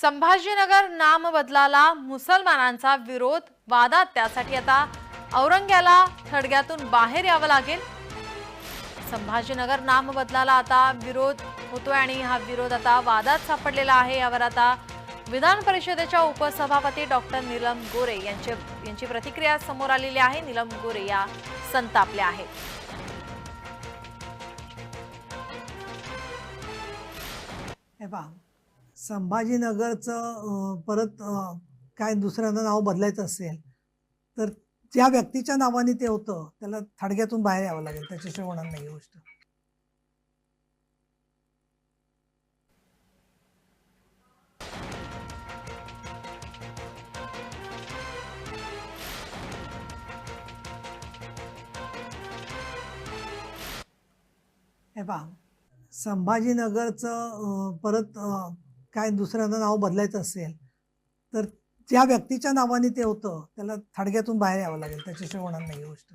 संभाजीनगर नाम बदलाला मुसलमानांचा विरोध वादात त्यासाठी आता औरंग्याला थडग्यातून बाहेर यावं लागेल. संभाजीनगर नाम बदलाला आता विरोध होतोय आणि हा विरोध आता वादात सापडलेला आहे. यावर आता विधान परिषदेच्या उपसभापती डॉक्टर नीलम गोरे यांचे यांची प्रतिक्रिया समोर आलेली आहे. नीलम गोरे या संतापल्या आहेत. हे संभाजीनगरचं परत काय दुसऱ्यांदा नाव बदलायचं असेल तर ज्या व्यक्तीच्या नावाने ते होतं त्याला थडग्यातून बाहेर यावं लागेल. त्याच्याशिवाय होणार नाही ही गोष्ट. हे पहा. संभाजीनगरचं परत काय दुसऱ्यांदा नाव बदलायचं असेल तर ज्या व्यक्तीच्या नावाने ते होतं त्याला थडग्यातून बाहेर यावं लागेल. त्याच्याशिवाय होणार नाही गोष्ट.